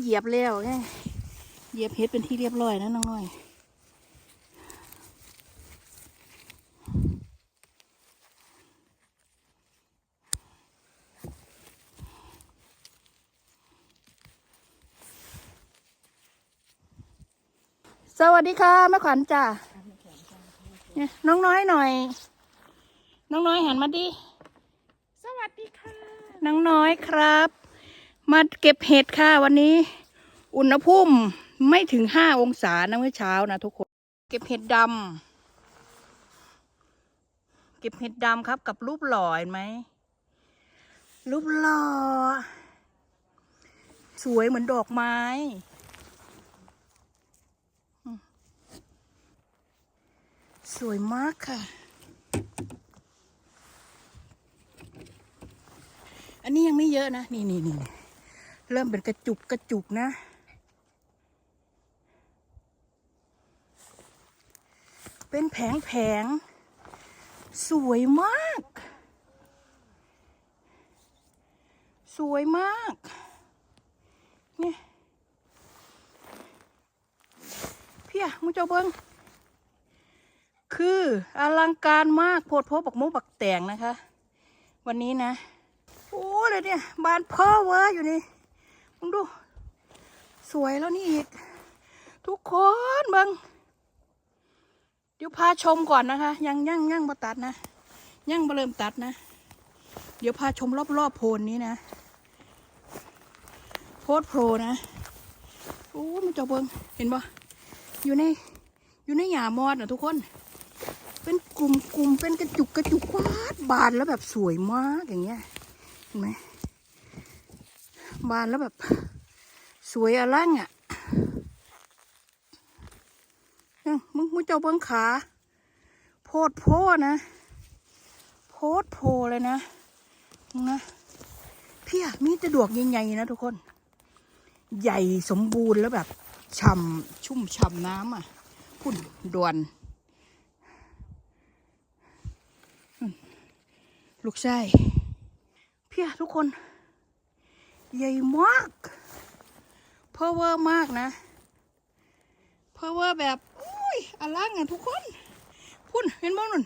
เหยียบแล้วไงเหยียบเฮ็ดเป็นที่เรียบร้อยนะน้องน้อยสวัสดีค่ะแม่ขวัญจ้าเนี่ยน้องน้อยหน่อย น้องน้อยหันมาดิ สวัสดีค่ะ น้องน้อยครับ มาเก็บเห็ดค่ะวันนี้ อุณหภูมิไม่ถึงห้าองศานะเมื่อเช้านะทุกคน เก็บเห็ดดำเก็บเห็ดดำครับ กับรูปหล่อเห็นไหมรูปหล่อสวยเหมือนดอกไม้สวยมากค่ะ อันนี้ยังไม่เยอะนะ นี่นี่นี่ เริ่มเป็นกระจุกกระจุกนะเป็นแผงแผง สวยมาก สวยมากนี่เพี่ยมึงเจ้าเบิ้งคืออลังการมากโพดโพบักมุกบักแตงนะคะ วันนี้นะ โอ้เลยเนี่ย บานพ่อเวอร์อยู่นี่ งดู สวยแล้วนี่อีก ทุกคนมึงเดี๋ยวพาชมก่อนนะคะ ยังยังยังมาตัดนะ ยังมาเริ่มตัดนะ เดี๋ยวพาชมรอบๆโพนนี้นะ โพดโพรนะ โอ้มันเจะเบิงเห็นปะอยู่ใน อยู่ในหยามอดนะทุกคน เป็นกลุ่มกลุ่มเป็นกระจุกกระจุกวาดบานแล้วแบบสวยมากอย่างเงี้ย เห็นไหม บานแล้วแบบ สวยอลังอะมึงมึงเจ้าเบิ้งขา โพดโพนะ โพดโพเลยนะมึงนะเพียมีแต่ดวกใหญ่ๆนะทุกคน ใหญ่สมบูรณ์แล้วแบบฉ่ำชุ่มฉ่ำน้ำอะพุ่นดวน ลูกไส้เพียทุกคน ใหญ่มากเพอเวอร์มากนะเพอเวอร์แบบอุ้ยอลังอะทุกคนพุ่นเห็นบ้างนุ่น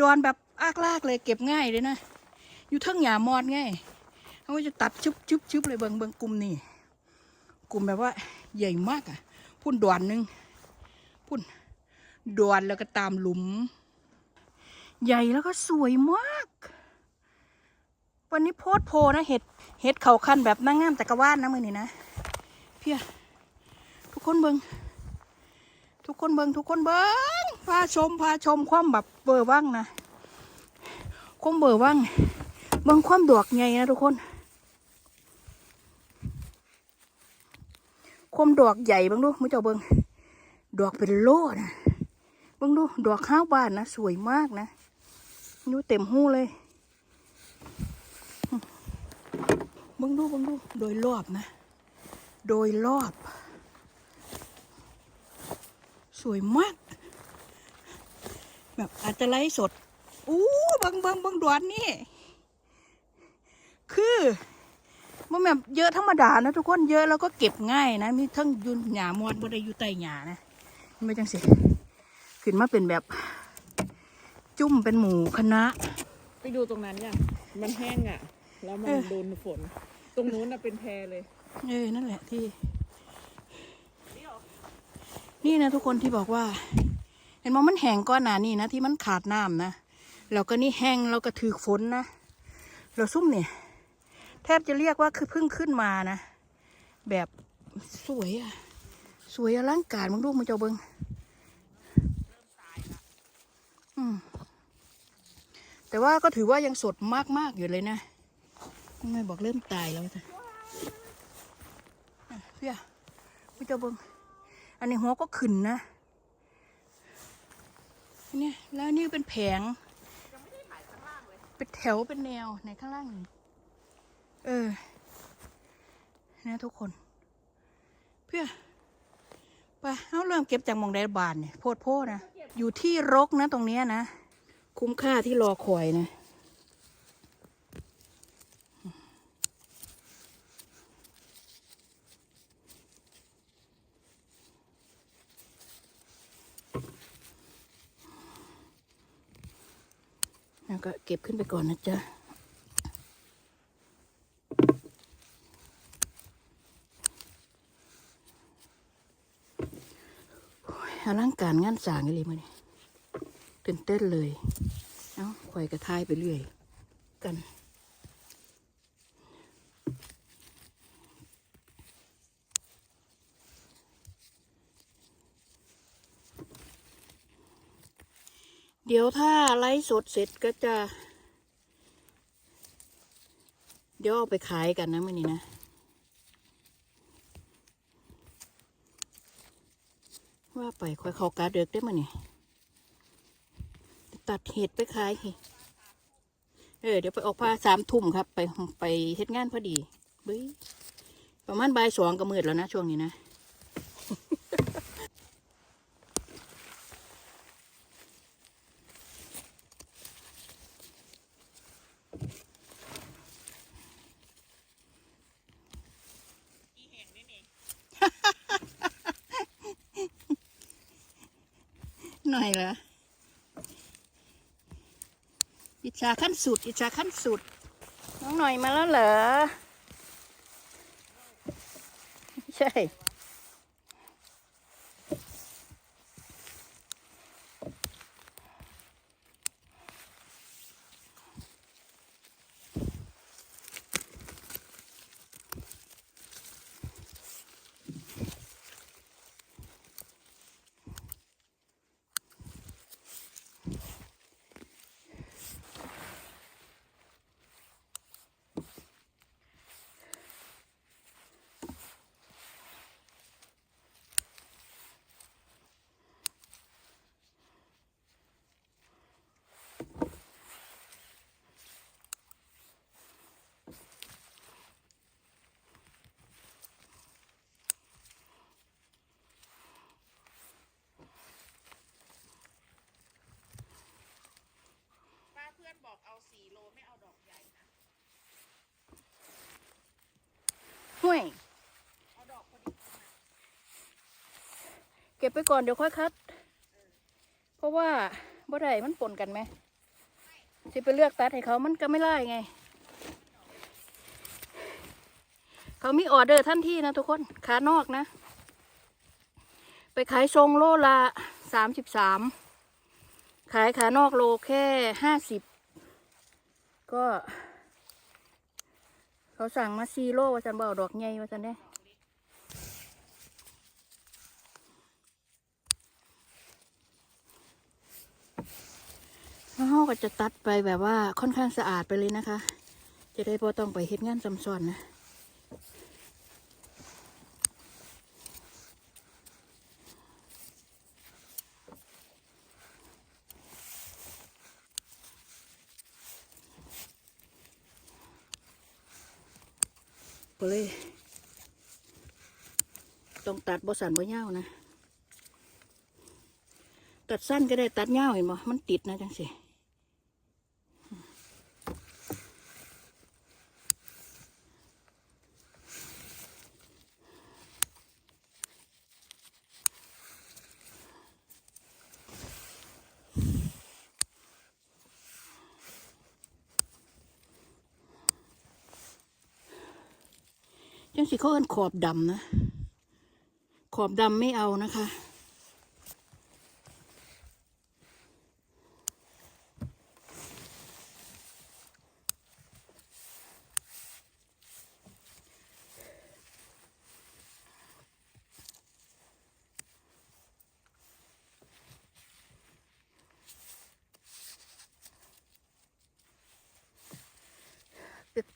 ดอนแบบอากลากเลยเก็บง่ายเลยนะ อยู่ทั้งหยามอดง่ายเขาก็จะตัดชุบชุบชุบเลยเบิงเบิงกลุ่มนี่กลุ่มแบบว่าใหญ่มากอะ พุ่นดอนหนึ่งพุ่นดอนแล้วก็ตามหลุม ใหญ่แล้วก็สวยมาก วันนี้โพสโพนะเห็ด เห็ดเขาคันแบบนางงามจักรวาลนะมือนี่นะเพียทุกคนเบิงทุกคนเบิงทุกคนเบิงพาชมพาชมความแบบเบอร์ว่างนะความเบอร์ว่างเบิงความดอกใหญ่นะทุกคน ความดอกใหญ่เบังดูมือเจ้าเบิงดอกเป็นโล่นะเบิงดูดอกข้าวบ้านนะ สวยมากนะดูเต็มหูเลยเบิงดูเบิงดูโดยรอบนะ โดยรอบ สวยมาก แบบอาจจะไลฟ์สดอู้เบังเบังเบังดวนนี่ คือมันแบบเยอะธรรมดานะทุกคนเยอะแล้วก็เก็บง่ายนะมีทั้งอยุนหยามอดบ่ได้อยู่ใต้หยานะไม่จังสิขึ้นมาเป็นแบบจุ่มเป็นหมูคณะ ไปดูตรงนั้นยังมันแห้งอะ แล้วมันเออโดนฝน ตรงนู้นน่ะเป็นแพเลย เออ นั่นแหละที่ นี่นะทุกคนที่บอกว่า เห็นว่ามันแห้งก้อนหนานี่นะที่มันขาดน้ำนะแล้วก็นี่แห้งแล้วก็ถือฝนนะ เราซุ่มเนี่ย แทบจะเรียกว่าคือเพิ่งขึ้นมานะ แบบสวยอะสวยอลังการมึงดูกมึงเจ้าเบิงอืมแต่ว่าก็ถือว่ายังสดมากๆอยู่เลยนะ ทำไมบอกเริ่มตายแล้วจ้ะเพี่ยพี่เจ้าเบิงอันนี้หัวก็ขึ้นนะนเนี้ยแล้วนี่เป็นแผงเป็นแถวเป็นแนวในข้างล่างนี่เออนี่ยทุกคน เพื่อไปเอาเริ่มเก็บจากมองไดบานเนี่ยโพดโพดนะอยู่ที่รกนะตรงเนี้ยนะ คุ้มค่าที่รอคอยนะ แล้วก็เก็บขึ้นไปก่อนนะจ๊ะอลังการงานสางอะไรมาเนี่ยตื่นเต้นเลย เอ้าคอยกระทายไปเรื่อย กัน เดี๋ยวถ้าไล ฟ์สดเสร็จก็จะ เดี๋ยวเอาไปขายกันนะมื่อนี้นะ ว่าไปคอยเขากาเดือกได้มาเนี่ยตัดเห็ดไปขายเออเดี๋ยวไปออกพาสามทุ่มครับ ไปไปเฮ็ดงานพอดีเบ้ยประมาณบ่ายสองก็มืดแล้วนะช่วงนี้นะ หน่อยเหรออิจฉาขั้นสุด อิจฉาขั้นสุด น้องหน่อยมาแล้วเหรอ ใช่ ป้าเพื่อนบอกเอาสี่โลไม่เอาดอกใหญ่นะ ห่วย เอาดอกพอดีขนาด เก็บไปก่อนเดี๋ยวค่อยคัด เพราะว่าบ่ได้มันปนกันไหมที่ไปเลือกตัดให้เขามันก็ไม่ไล่ไง เขามีออเดอร์ท่านที่นะทุกคนขานอกนะ ไปขายทรงโลละสามสิบสามขายขานอกโลแค่ห้าสิบก็ เขาสั่งมาซีโลว่าฉันบเอกดอกใหญ่ว่าฉันเนี่ย แล้วเราก็จะตัดไปแบบว่าค่อนข้างสะอาดไปเลยนะคะ จะได้พอต้องไปเฮ็ดงานซ้ำซ้อนนะก็เลย ต้องตัดบสันบ่านะ ตัดสั้นก็ได้ตัดยาเห็นบ่มันติดนะจังสิ จังสิเขาเอินขอบดำนะ ขอบดำไม่เอานะคะ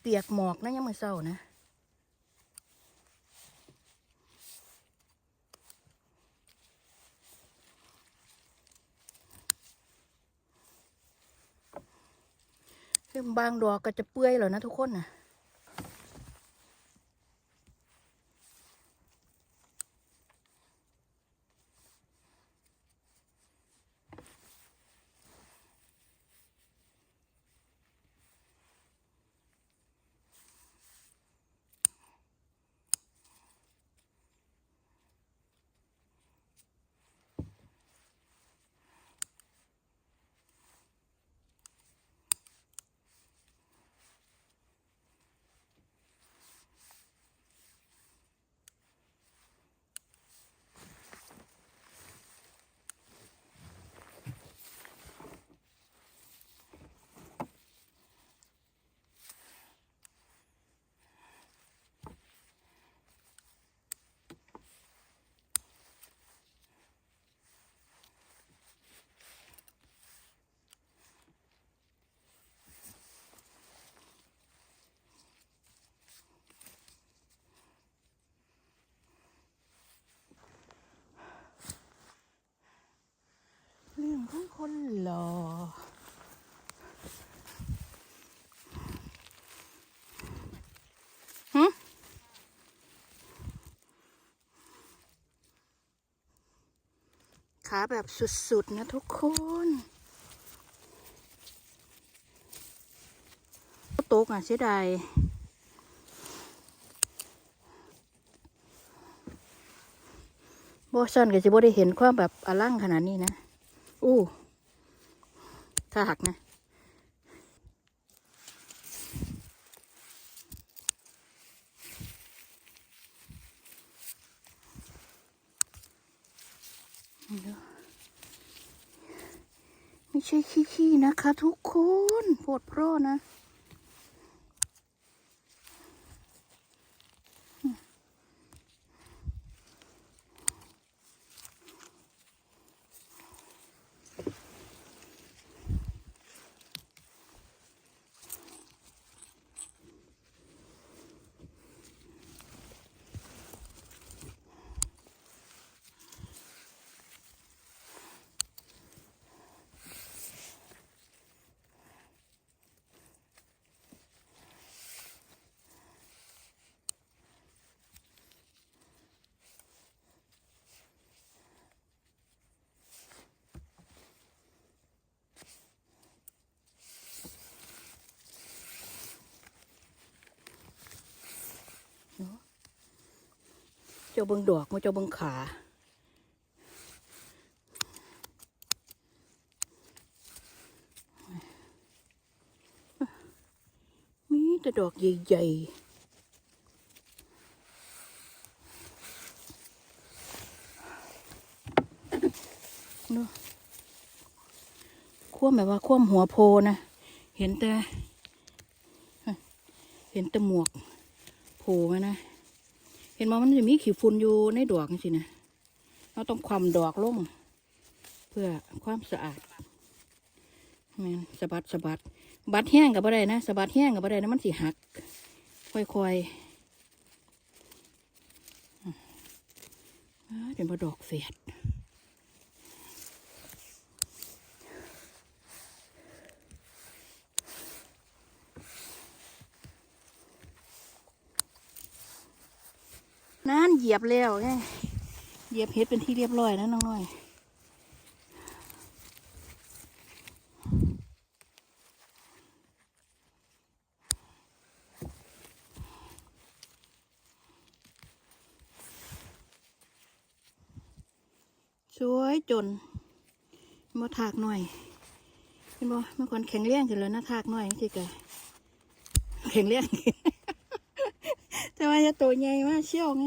เปียกๆหมอกนะยังไมือเศร้านะ ซึ่งบางดอกก็จะเปื่อยแล้วนะทุกคนนะ คนหล่อขาแบบสุด ๆ นะทุกคนโตกอะเสียดายบอสันก็จะบ่ได้เห็นความแบบอลังขนาดนี้นะ อู้ ถ้าหักนะ ไม่ใช่ขี้ๆนะคะทุกคนปวดโพร่นะ จ้าเบิงดอกมาเจ้าเบิงขา มีแต่ดอกใหญ่ๆเนอะคว่ำแบบว่าคว่ำหัวโพนะ เห็นแต่ เห็นแต่หมวกโผล่มานะ เห็นว่ามันจะมีขีฝุ่นอยู่ในดอกนี่สินะเราต้องความดอกลง เพื่อความสะอาดแม่นสะบัดสะบัด บัดแห้งกับอะไรนะสะบัดแห้งกับอะไรนะมันสิหัก ค่อยๆอ่าเดี๋ยวมาดอกเสียดันเหยียบแล้วไงเหยียบเฮ็ดเป็นที่เรียบร้อยนะน้องน้อยสวยจนมาถากหน่อยเห็นบ่เมื่อก่อนแข็งแรงขึ้นแล้วนะถากหน่อยสิกะแข็งแรงแต่ว่าจะตัวใหญ่มากเชี่ยวไง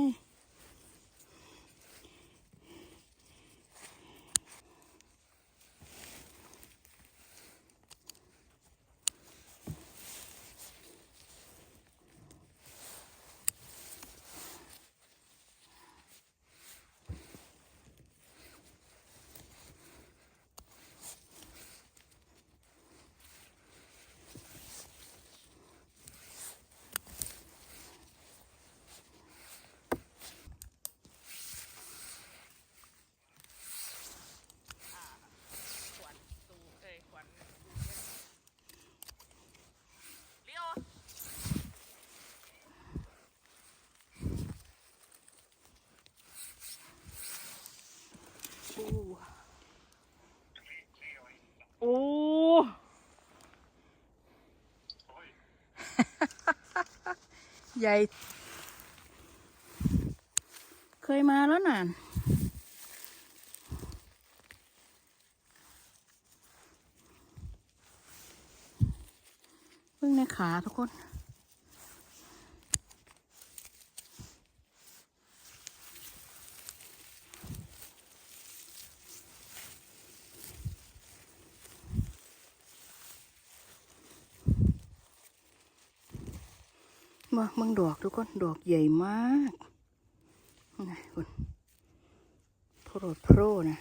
โอ้ โอ้ ใหญ่ เคยมาแล้วน่ะเพิ่งในขาทุกคน มึงดอกทุกคน ดอกใหญ่มากนะคุณโปรดโปรนะ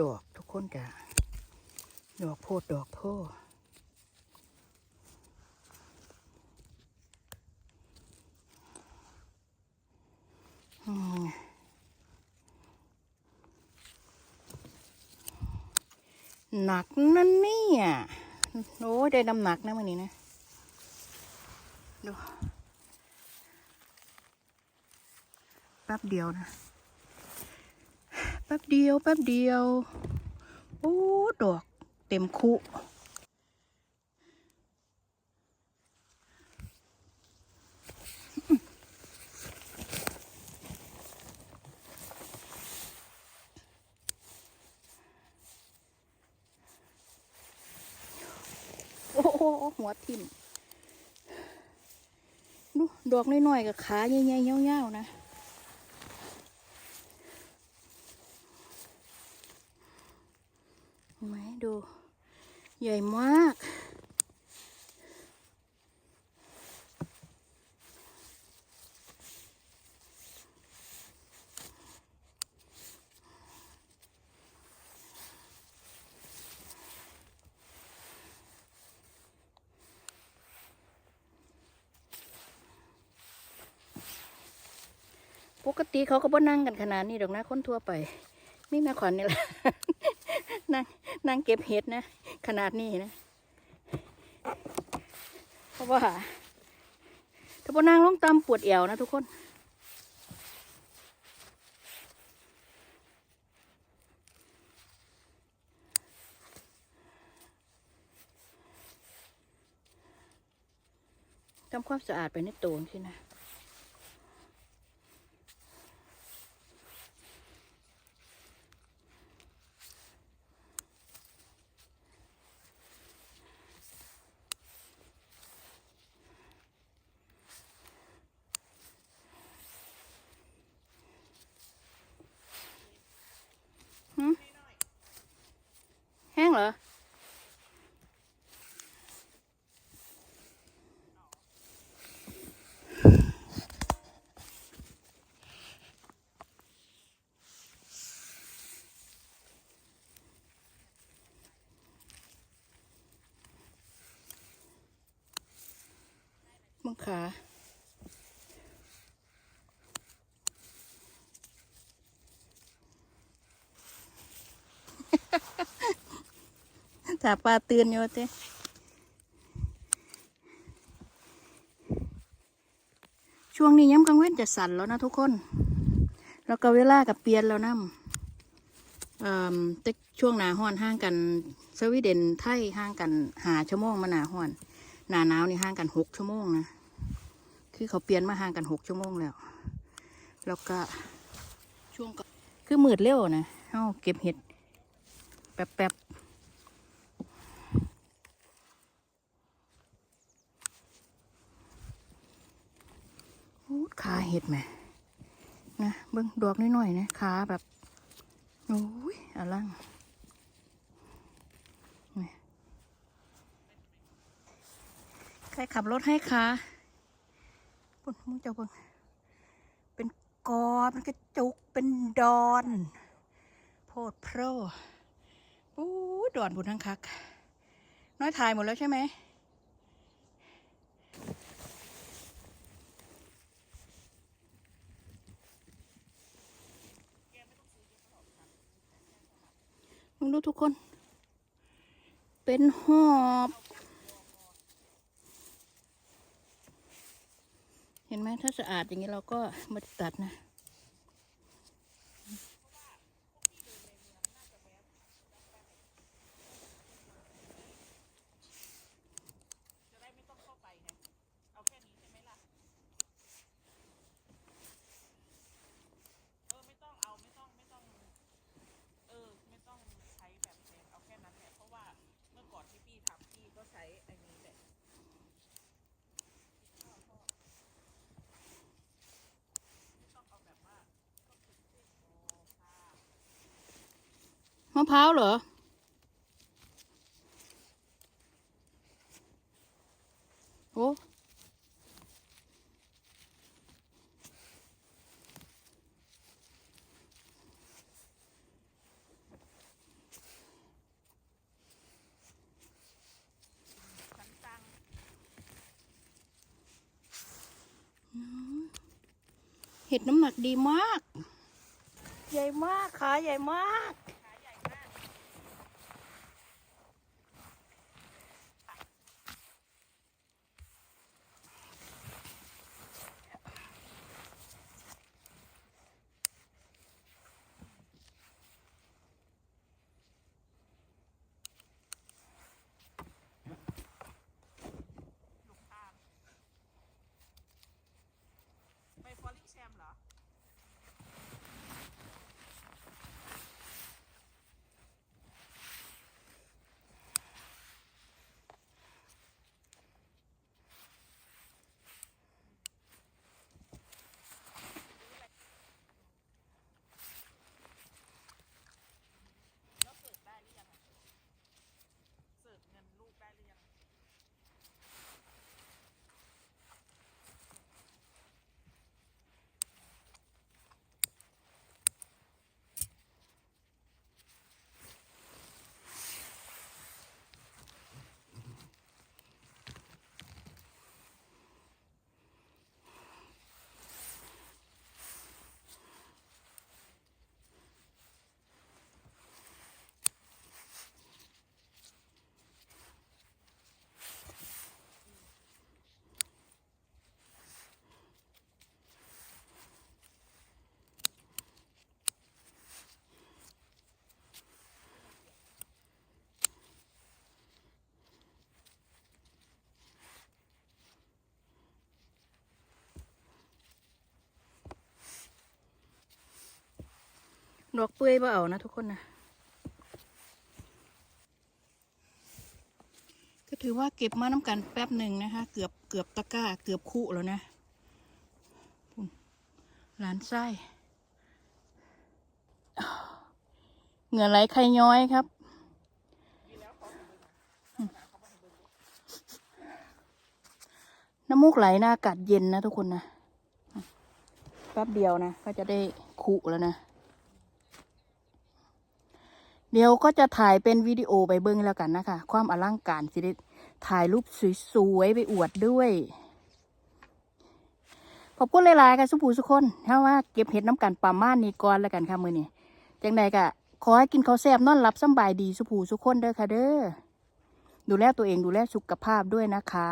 ดอกทุกคนจ้ะดอกโพดดอกโพหนักนั่นเนี่ยโอ้ยได้น้ำหนักนะมันนี้นะดูแป๊บเดียวนะ ป๊บเดียว แป๊บเดียว โอ้ ดอกเต็มคุโอ้โหหัวทิ่มดูดอกน้อยๆกับขาใหญ่ๆยวๆนะ เห็นไหมดู ใหญ่มาก ปกติเขาก็บ่นั่งกันขนาดนี้ดอกนะคนทั่วไป มีแม่ขวัญนี่แหละนั่งนั่งเก็บเห็ดนะ ขนาดนี้นะ เพราะว่าถ้าบนั่งลงตามปวดเอวนะทุกคนทำความสะอาดไปในตัวสินะ แห้ง เหรอมึงขา ถ้าปลาเตือนอยู่เต้ช่วงนี้ย้ำกลางเว้นจะสั่นแล้วนะทุกคน แล้วก็เวลากับเปลี่ยนแล้วนะเอ่อแต่ช่วงหนาห้อนห่างกันสวีเดนไทยห่างกันหาชั่วโมงมาหนาห้อนหนาหนาวนี่ห่างกันหกชั่วโมงนะคือเขาเปลี่ยนมาห่างกันหกชั่วโมงแล้ว แล้วก็ช่วงก็คือมืดเร็วนะเอาเก็บเห็ดแป๊บๆ โอ้ขา เห็ดแหมนะเบิ้งดอกน้อยๆนะขาแบบโอ้ยอลังใครขับรถให้คะปุ่นมึงเจ้าเบิ้งเป็นกอเป็นกระจุกเป็นดอน โพดโพรโอ้ดอนบุญทั้งคัก น้อยถ่ายหมดแล้วใช่ไหม มึงดูทุกคน เป็นหอบ เห็นไหมถ้าสะอาดอย่างนี้เราก็มาตัดนะ มะพร้าวเหรอ โอ้เห็ดน้ำหนักดีมาก ใหญ่มากขาใหญ่มาก ดอกเปื่อยบ่เอานะทุกคนนะก็ถือว่าเก็บมาน้ำกันแป๊บหนึ่งนะคะ เกือบเกือบตะก้า เกือบคู่แล้วนะหลานไส้เหงื่อไหลไข่ย้อยครับน้ำมูกไหลหน้ากาศเย็นนะทุกคนนะ แป๊บเดียวนะ ก็จะได้คุแล้วนะ เดี๋ยวก็จะถ่ายเป็นวิดีโอไปเบิ้งแล้วกันนะคะ ความอลังการสิได้ถ่ายรูปสวยๆไปอวดด้วยขอบคุณหลายๆค่ะสุภูสุคนถ้าว่าเก็บเห็ดน้ำกันประมาณนี้ก่อนแล้วกันค่ะมือนี้จังใดก็ขอให้กินข้าวแซ่บนอนหลับสบายดีสุภูสุคนเด้อค่ะเด้อดูแลตัวเองดูแลสุขภาพด้วยนะคะ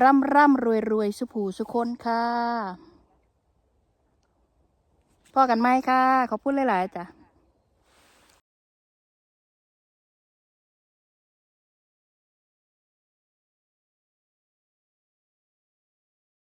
ร่ำร่ำรวยรวยสุภูสุคนค่ะพ่อกันไหมค่ะ ขอบคุณหลายๆจ้ะ